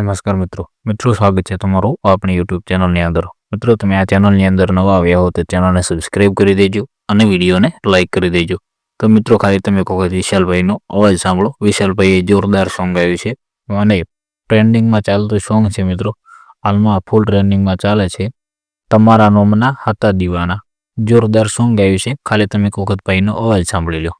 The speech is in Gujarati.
નમસ્કાર મિત્રો. મિત્રો, સ્વાગત છે તમારું આપણી યુટ્યુબ ચેનલની અંદર. મિત્રો, તમે આ ચેનલની અંદર નવા આવ્યા હો તો ચેનલને સબસ્ક્રાઈબ કરી દેજો અને વિડીયોને લાઇક કરી દેજો. તો મિત્રો, ખાલી તમે કહો વિશાલભાઈનો અવાજ સાંભળો. વિશાલભાઈએ જોરદાર સોંગ ગાયું છે. અને ટ્રેન્ડિંગમાં ચાલતું સોંગ છે મિત્રો. હાલમાં ફૂલ ટ્રેન્ડિંગમાં ચાલે છે. તમારા નોમના હતા દીવાના. જોરદાર સોંગ ગાયું છે. ખાલી તમે કોકતભાઈનો અવાજ સાંભળી લો.